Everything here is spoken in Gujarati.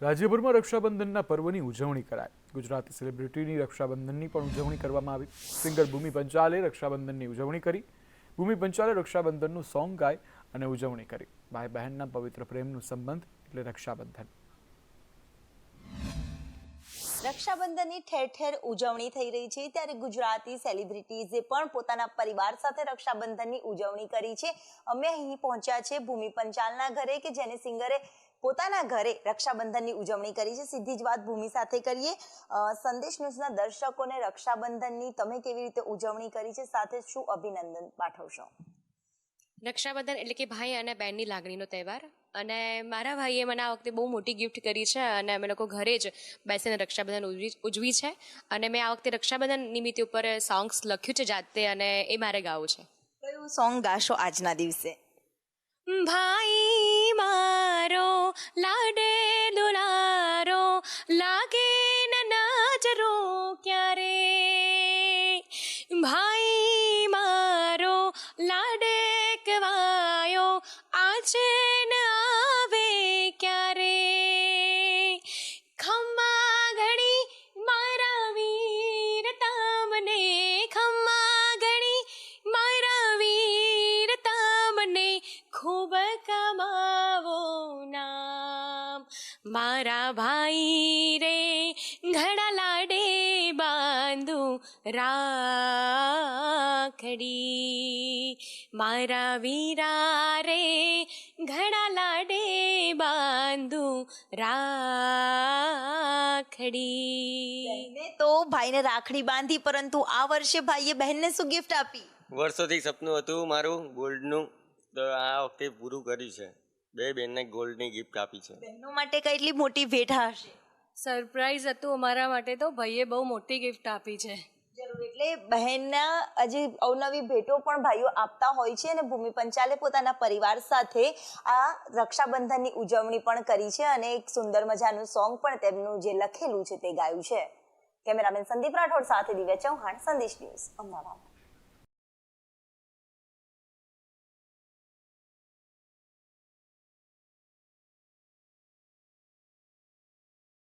રાજ્યભરમાં રક્ષાબંધનના પર્વની ઉજવણી કરાય ગુજરાતી સેલિબ્રિટીની રક્ષાબંધનની પણ ઉજવણી કરવામાં આવી. સિંગર ભૂમિ પંચાલે રક્ષાબંધનની ઉજવણી કરી. ભૂમિ પંચાલે રક્ષાબંધનનું સોંગ ગાય અને ઉજવણી કરી. ભાઈ બહેનના પવિત્ર પ્રેમનું સંબંધ એટલે રક્ષાબંધન. રક્ષાબંધનની ઠેર ઠેર ઉજવણી થઈ રહી છે. ત્યારે ગુજરાતી સેલિબ્રિટીઝે પણ પોતાના પરિવાર સાથે રક્ષાબંધનની ઉજવણી કરી છે. અમે અહીં પહોંચ્યા છે ભૂમિ પંચાલના ઘરે કે જેને સિંગરે પોતાના ઘરે રક્ષાબંધનની ઉજવણી કરી છે. સીધી જ વાત ભૂમિ સાથે કરીએ. સંદેશ ન્યૂઝના દર્શકોને રક્ષાબંધનની તમે કેવી રીતે ઉજવણી કરી છે? સાથે શું અભિનંદન પાઠવશો? રક્ષાબંધન એટલે કે ભાઈ અને બહેનની લાગણીનો તહેવાર. અને મારા ભાઈએ મને આ વખતે બહુ મોટી ગિફ્ટ કરી છે અને અમે લોકો ઘરે જ બેસીને રક્ષાબંધન ઉજવી ઉજવી છે. અને મેં આ વખતે રક્ષાબંધન નિમિત્તે ઉપર સોંગ્સ લખ્યું છે જાતે અને એ મારે ગાવું છે. કયું સોંગ ગાશો આજના દિવસે? ભાઈ નજરો ક્યારે? ભાઈ મારો લાડે કવાયો, આજે ન આવે ક્યારે? ખમ્મા ઘડી મારા વીર તમને, ખમ્મા ઘડી મારા વીર તમને ખૂબ નામ મારા ભાઈ રે ઘણા લાડે બાંધુ રાખડી. મારા વીરા રે ઘણા લાડે બાંધુ રાખડી. તો ભાઈને રાખડી બાંધી પરંતુ આ વર્ષે ભાઈએ બહેનને શું ગિફ્ટ આપી? વર્ષોથી સપનું હતું મારું ગોલ્ડનું. તો આ વખતે પૂરું કર્યું છે. બે બેનને ગોલ્ડની ગિફ્ટ આપી છે. બહેનો માટે કેટલી મોટી ભેટ હશે? સરપ્રાઈઝ હતું અમારા માટે તો ભાઈએ બહુ મોટી ગિફ્ટ આપી છે. જરૂર એટલે બહેનના હજી અવનવી ભેટો પણ ભાઈઓ આપતા હોય છે અને ભૂમિ પંચાલે પોતાના પરિવાર સાથે આ રક્ષાબંધનની ઉજવણી પણ કરી છે અને એક સુંદર મજાનું સોંગ પણ તેમનું જે લખેલું છે તે ગાયું છે. કેમેરામેન સંદીપ રાઠોડ સાથે દિવ્ય ચૌહાણ સંદેશ ન્યૂઝ અમદાવાદ.